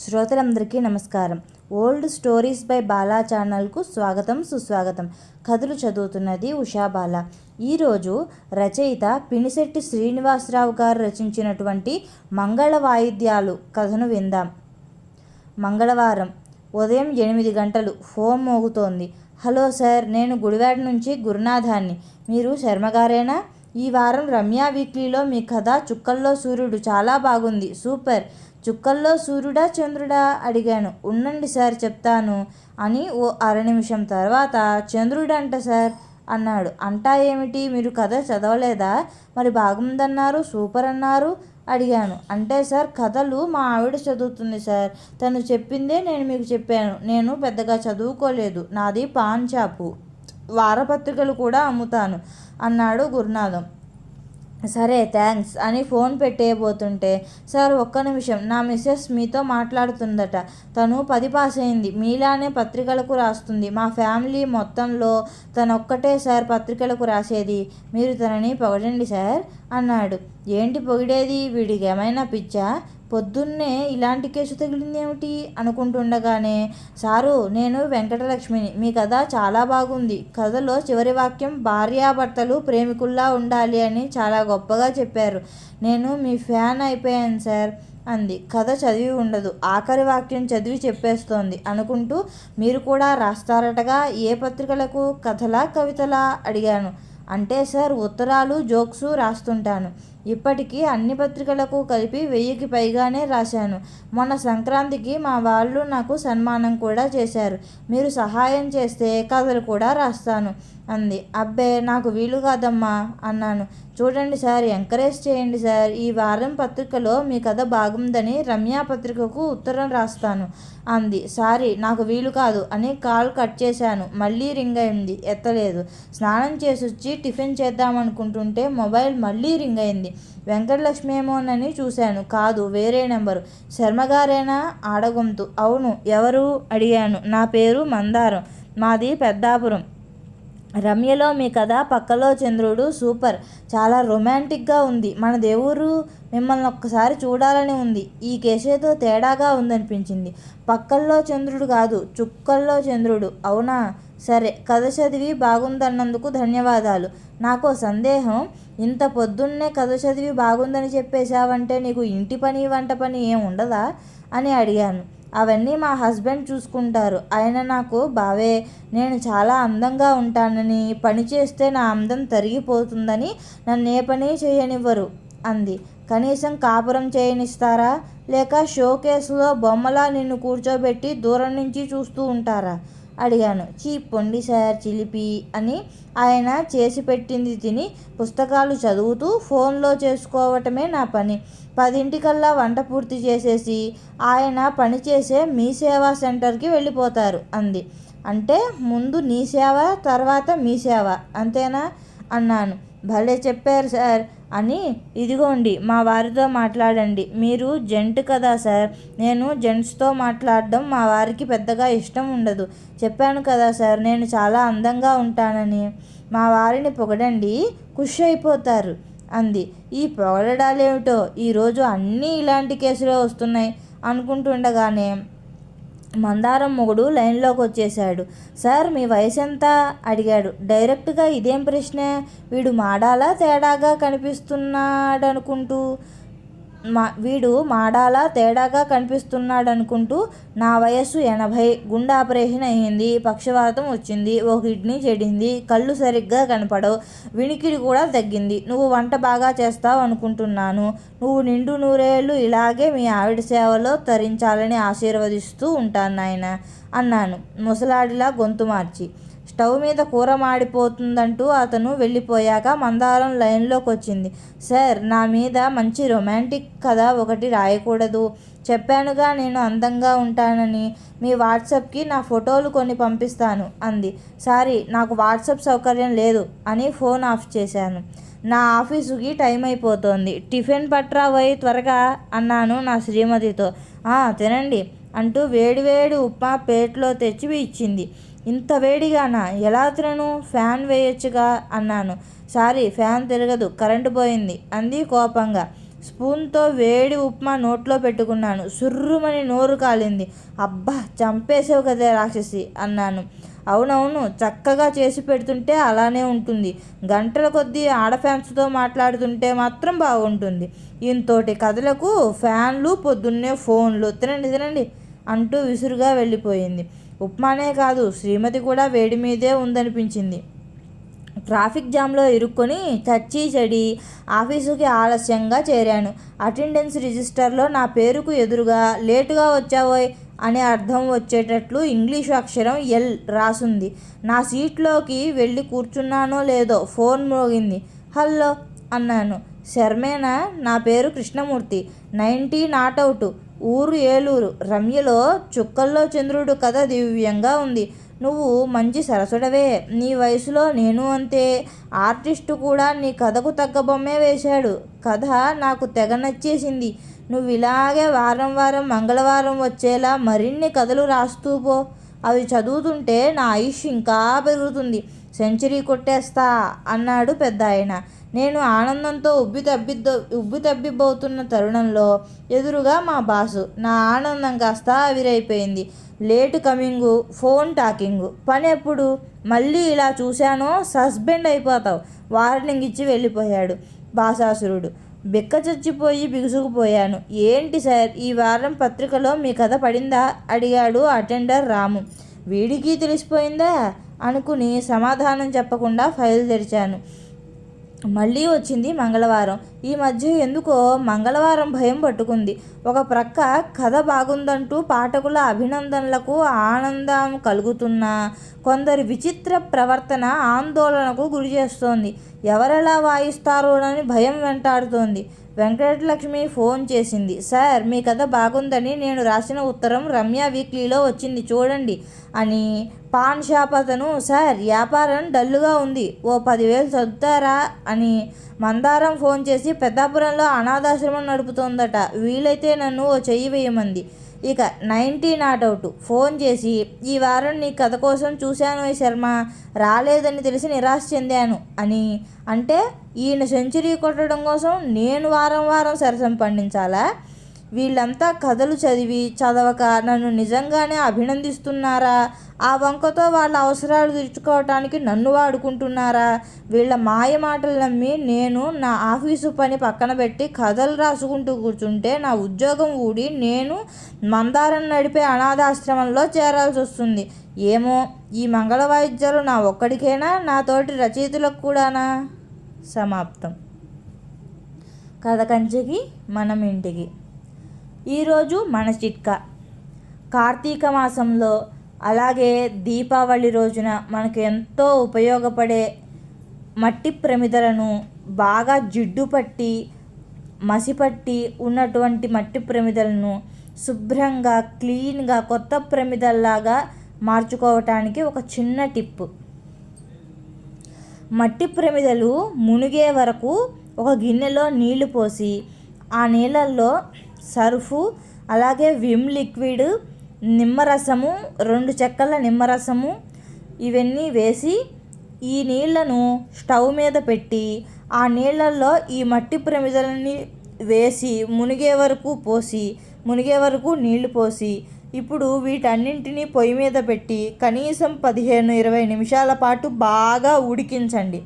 శ్రోతలందరికీ నమస్కారం. Old stories by Bala ఛానల్కు స్వాగతం సుస్వాగతం. కథలు చదువుతున్నది ఉషా బాలా. ఈరోజు రచయిత పినిశెట్టి శ్రీనివాసరావు గారు రచించినటువంటి మంగళ వాయిద్యాలు కథను విందాం. మంగళవారం. ఉదయం ఎనిమిది గంటలు. ఫోన్ మోగుతోంది. హలో సార్ నేను గుడివాడ నుంచి గురునాథాన్ని. మీరు శర్మగారేనా? ఈ వారం రమ్య వీక్లీలో మీ కథ చుక్కల్లో సూర్యుడు. చాలా బాగుంది. సూపర్. చుక్కల్లో సూర్యుడా చంద్రుడా అడిగాను. ఉండండి సార్ చెప్తాను అని ఓ అర నిమిషం తర్వాత చంద్రుడంట సార్ అన్నాడు. అంటా ఏమిటి? మీరు కథ చదవలేదా? మరి బాగుందన్నారు సూపర్ అన్నారు అడిగాను. అంటే సార్ కథలు మా ఆవిడ చదువుతుంది సార్. తను చెప్పిందే నేను మీకు చెప్పాను. నేను పెద్దగా చదువుకోలేదు. నాది పాన్ షాపు. వారపత్రికలు కూడా అమ్ముతాను అన్నాడు గురునాథం. సరే థ్యాంక్స్ అని ఫోన్ పెట్టేయబోతుంటే సార్ ఒక్క నిమిషం. నా మిస్సెస్ మీతో మాట్లాడుతుందట. తను పది పాస్ అయింది. మీలానే పత్రికలకు రాస్తుంది. మా ఫ్యామిలీ మొత్తంలో తనొక్కటే సార్ పత్రికలకు రాసేది. మీరు తనని పొగడండి సార్ అన్నాడు. ఏంటి పొగిడేది? వీడికి ఏమైనా పిచ్చా? పొద్దున్నే ఇలాంటి కేసు తగిలిందేమిటి? అనుకుంటుండగానే సారు నేను వెంకటలక్ష్మిని. మీ కథ చాలా బాగుంది. కథలో చివరి వాక్యం భార్యాభర్తలు ప్రేమికుల్లా ఉండాలి అని చాలా గొప్పగా చెప్పారు. నేను మీ ఫ్యాన్ అయిపోయాను సార్ అంది. కథ చదివి ఉండదు. ఆఖరి వాక్యం చదివి చెప్పేస్తోంది అనుకుంటూ మీరు కూడా రాస్తారటగా ఏ పత్రికలకు? కథలా కవితలా? అడిగాను. అంటే సార్ ఉత్తరాలు జోక్సు రాస్తుంటాను. ఇప్పటికీ అన్ని పత్రికలకు కలిపి వెయ్యికి పైగానే రాశాను. మొన్న సంక్రాంతికి మా వాళ్ళు నాకు సన్మానం కూడా చేశారు. మీరు సహాయం చేస్తే కథలు కూడా రాస్తాను అంది. అబ్బే నాకు వీలు కాదమ్మా అన్నాను. చూడండి సార్ ఎంకరేజ్ చేయండి సార్. ఈ వారం పత్రికలో మీ కథ బాగుందని రమ్య పత్రికకు ఉత్తరం రాస్తాను అంది. సారీ నాకు వీలు కాదు అని కాల్ కట్ చేశాను. మళ్ళీ రింగ్ అయింది. ఎత్తలేదు. స్నానం చేసి వచ్చి టిఫిన్ చేద్దామనుకుంటుంటే మొబైల్ మళ్ళీ రింగ్ అయింది. వెంకటలక్ష్మి ఏమోనని చూశాను. కాదు వేరే నెంబరు. శర్మగారేనా? ఆడగొంతు. అవును ఎవరు? అడిగాను. నా పేరు మందారం. మాది పెద్దాపురం. రమ్యలో మీ కథ పక్కలో చంద్రుడు సూపర్. చాలా రొమాంటిక్గా ఉంది. మన దేవురు మిమ్మల్ని ఒక్కసారి చూడాలని ఉంది. ఈ కేసేతో తేడాగా ఉందనిపించింది. పక్కల్లో చంద్రుడు కాదు చుక్కల్లో చంద్రుడు. అవునా? సరే కథ చదివి బాగుందన్నందుకు ధన్యవాదాలు. నాకు సందేహం. ఇంత పొద్దున్నే కథ చదివి బాగుందని చెప్పేశావంటే నీకు ఇంటి పని వంట పని ఏం ఉండదా? అని అడిగాను. అవన్నీ మా హస్బెండ్ చూసుకుంటారు. ఆయన నాకు బావే నేను చాలా అందంగా ఉంటానని పని చేస్తే నా అందం తరిగిపోతుందని నన్ను ఏ పని చేయనివ్వరు అంది. కనీసం కాపురం చేయనిస్తారా? లేక షో కేసులో బొమ్మలా నిన్ను కూర్చోబెట్టి దూరం నుంచి చూస్తూ ఉంటారా? అడిగాను. చీ పొండి సార్ చిలిపి అని ఆయన చేసి పెట్టింది తిని పుస్తకాలు చదువుతూ ఫోన్లో చేసుకోవటమే నా పని. పదింటికల్లా వంట పూర్తి చేసేసి ఆయన పనిచేసే మీ సేవా సెంటర్కి వెళ్ళిపోతారు అంది. అంటే ముందు నీ సేవ తర్వాత మీ సేవ అంతేనా? అన్నాను. భలే చెప్పారు సార్. అని ఇదిగోండి మా వారితో మాట్లాడండి. మీరు జెంట్ కదా సార్. నేను జెంట్స్తో మాట్లాడడం మా వారికి పెద్దగా ఇష్టం ఉండదు. చెప్పాను కదా సార్ నేను చాలా అందంగా ఉంటానని. మా వారిని పొగడండి ఖుష్ అయిపోతారు అంది. ఈ పొగడడాలేమిటో? ఈరోజు అన్నీ ఇలాంటి కేసులే వస్తున్నాయి అనుకుంటుండగానే మందారం మొగుడు లైన్లోకి వచ్చేశాడు. సార్ మీ వయసు ఎంత అడిగాడు. డైరెక్ట్గా ఇదేం ప్రశ్న? వీడు మాడాలా తేడాగా కనిపిస్తున్నాడనుకుంటూ మా వీడు మాడాలా తేడాగా కనిపిస్తున్నాడనుకుంటూ నా వయస్సు ఎనభై గుండె ఆపరేషన్ అయ్యింది పక్షవాతం వచ్చింది ఓ కిడ్నీ చెడింది కళ్ళు సరిగ్గా కనపడవు వినికిడి కూడా తగ్గింది. నువ్వు వంట బాగా చేస్తావు అనుకుంటున్నాను. నువ్వు నిండు నూరేళ్ళు ఇలాగే మీ ఆవిడ సేవలో తరించాలని ఆశీర్వదిస్తూ ఉంటాను నాయన అన్నాను. ముసలాడిలా గొంతు మార్చి. స్టవ్ మీద కూర మాడిపోతుందంటూ అతను వెళ్ళిపోయాక మందారం లైన్లోకి వచ్చింది సార్ నా మీద మంచి రొమాంటిక్ కథ ఒకటి రాయకూడదు. చెప్పానుగా నేను అందంగా ఉంటానని. మీ వాట్సాప్కి నా ఫోటోలు కొన్ని పంపిస్తాను అంది. సారీ నాకు వాట్సాప్ సౌకర్యం లేదు అని ఫోన్ ఆఫ్ చేశాను. నా ఆఫీసుకి టైం అయిపోతోంది. టిఫిన్ పట్రా పోయి త్వరగా అన్నాను నా శ్రీమతితో. తినండి అంటూ వేడివేడి ఉప్మా ప్లేట్లో తెచ్చి ఇచ్చింది. ఇంత వేడిగానా? ఎలా తినను? ఫ్యాన్ వేయొచ్చుగా? అన్నాను. సారీ ఫ్యాన్ తిరగదు. కరెంటు పోయింది. అంది కోపంగా. స్పూన్తో వేడి ఉప్మా నోట్లో పెట్టుకున్నాను. సుర్రుమని నోరు కాలింది. అబ్బా చంపేసావు కదే రాక్షసి అన్నాను. అవునవును చక్కగా చేసి పెడుతుంటే అలానే ఉంటుంది. గంటల కొద్దీ ఆడ ఫ్యాన్స్తో మాట్లాడుతుంటే మాత్రం బాగుంటుంది. ఇంతోటి కథలకు ఫ్యాన్లు పొద్దున్నే ఫోన్లు. తినండి తినండి అంటూ విసురుగా వెళ్ళిపోయింది. ఉప్మానే కాదు శ్రీమతి కూడా వేడి మీదే ఉందనిపించింది. ట్రాఫిక్ జామ్లో ఇరుక్కొని చచ్చి చెడి ఆఫీసుకి ఆలస్యంగా చేరాను. అటెండెన్స్ రిజిస్టర్లో నా పేరుకు ఎదురుగా లేటుగా వచ్చావోయ్ అనే అర్థం వచ్చేటట్లు ఇంగ్లీషు అక్షరం ఎల్ రాసుంది. నా సీట్లోకి వెళ్ళి కూర్చున్నానో లేదో ఫోన్ మోగింది. హలో అన్నాను. శర్మేనా? నా పేరు కృష్ణమూర్తి. Ninety not out. ఊరు ఏలూరు. రమ్యలో చుక్కల్లో చంద్రుడు కథ దివ్యంగా ఉంది. నువ్వు మంచి సరసుడవే. నీ వయసులో నేను అంతే. ఆర్టిస్టు కూడా నీ కథకు తగ్గ బొమ్మే వేశాడు. కథ నాకు తెగ నచ్చేసింది. నువ్వు ఇలాగే వారం వారం మంగళవారం వచ్చేలా మరిన్ని కథలు రాస్తూ పో. అవి చదువుతుంటే నా ఆయుష్ ఇంకా పెరుగుతుంది. సెంచరీ కొట్టేస్తా అన్నాడు పెద్ద ఆయన నేను ఆనందంతో ఉబ్బి తబ్బిద్ద ఉబ్బి తబ్బిబ్బవుతున్న తరుణంలో ఎదురుగా మా బాసు. నా ఆనందం కాస్త ఆవిరైపోయింది. Late coming phone talking. పని ఎప్పుడు? మళ్ళీ ఇలా చూశానో సస్పెండ్ అయిపోతావు. వార్నింగ్ ఇచ్చి వెళ్ళిపోయాడు బాసాసురుడు. బిక్క చచ్చిపోయి బిగుసుకుపోయాను. ఏంటి సార్ ఈ వారం పత్రికలో మీ కథ పడిందా? అడిగాడు అటెండర్ రాము. వీడికి తెలిసిపోయిందా? అనుకుని సమాధానం చెప్పకుండా ఫైల్ తెరిచాను. మళ్ళీ వచ్చింది మంగళవారం. ఈ మధ్య ఎందుకో మంగళవారం భయం పట్టుకుంది. ఒక ప్రక్క కథ బాగుందంటూ పాఠకుల అభినందనలకు ఆనందం కలుగుతున్నా కొందరి విచిత్ర ప్రవర్తన ఆందోళనకు గురి చేస్తోంది ఎవరెలా వాయిస్తారోనని భయం వెంటాడుతోంది. వెంకటలక్ష్మి ఫోన్ చేసింది. సార్ మీ కథ బాగుందని నేను రాసిన ఉత్తరం రమ్య వీక్లీలో వచ్చింది చూడండి అని పాన్ షాప్ అతను సార్ వ్యాపారం డల్లుగా ఉంది. ఓ పదివేలు చదువుతారా? అని మందారం ఫోన్ చేసి పెద్దాపురంలో అనాథాశ్రమం నడుపుతోందట. వీలైతే నన్ను ఓ చెయ్యి వేయమంది. ఇక నైంటీ నాట్ అవుట్. ఫోన్ చేసి ఈ వారం నీ కథ కోసం చూశాను శర్మ? రాలేదని తెలిసి నిరాశ చెందాను అని. అంటే ఈయన సెంచరీ కొట్టడం కోసం నేను వారం వారం సరసం పండించాలా? వీళ్ళంతా కథలు చదివి చదవక నన్ను నిజంగానే అభినందిస్తున్నారా? ఆ వంకతో వాళ్ళ అవసరాలు తీర్చుకోవటానికి నన్ను వాడుకుంటున్నారా? వీళ్ళ మాయ మాటలు నమ్మి నేను నా ఆఫీసు పని పక్కన పెట్టి కథలు రాసుకుంటూ కూర్చుంటే నా ఉద్యోగం ఊడి నేను మందారం నడిపే అనాథాశ్రమంలో చేరాల్సి వస్తుంది. ఏమో ఈ మంగళ వాయిద్యాలు నా ఒక్కడికేనా? నాతోటి రచయితలకు కూడానా? సమాప్తం. కథ కంచెకి మనం ఇంటికి. ఈరోజు మన చిట్కా. కార్తీక మాసంలో అలాగే దీపావళి రోజున మనకు ఎంతో ఉపయోగపడే మట్టి ప్రమిదలను బాగా జిడ్డు పట్టి మసిపట్టి ఉన్నటువంటి మట్టి ప్రమిదలను శుభ్రంగా క్లీన్గా కొత్త ప్రమిదల్లాగా మార్చుకోవటానికి ఒక చిన్న టిప్ మట్టి ప్రమిదలు మునిగే వరకు ఒక గిన్నెలో నీళ్ళు పోసి ఆ నీళ్ళల్లో సర్ఫు అలాగే విమ్ లిక్విడ్ నిమ్మరసము రెండు చెక్కల నిమ్మరసము ఇవన్నీ వేసి ఈ నీళ్ళను స్టవ్ మీద పెట్టి ఆ నీళ్ళల్లో ఈ మట్టి ప్రమిదలని వేసి మునిగే వరకు పోసి మునిగే వరకు నీళ్ళు పోసి ఇప్పుడు వీటన్నింటినీ పొయ్యి మీద పెట్టి కనీసం పదిహేను ఇరవై నిమిషాల పాటు బాగా ఉడికించండి.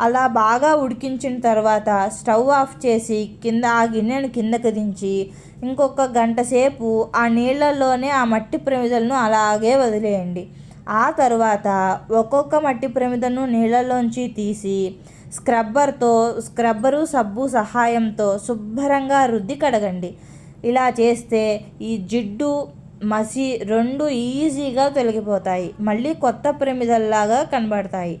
అలా బాగా ఉడికించిన తర్వాత స్టవ్ ఆఫ్ చేసి కింద ఆ గిన్నెను కిందకు దించి ఇంకొక గంట సేపు ఆ నీళ్ళల్లోనే ఆ మట్టి ప్రమిదలను అలాగే వదిలేయండి. ఆ తర్వాత ఒక్కొక్క మట్టి ప్రమిదను నీళ్ళలోంచి తీసి స్క్రబ్బర్తో స్క్రబ్బరు సబ్బు సహాయంతో శుభ్రంగా రుద్ది కడగండి. ఇలా చేస్తే ఈ జిడ్డు మసి రెండు ఈజీగా తొలగిపోతాయి. మళ్ళీ కొత్త ప్రమిదల్లాగా కనబడతాయి.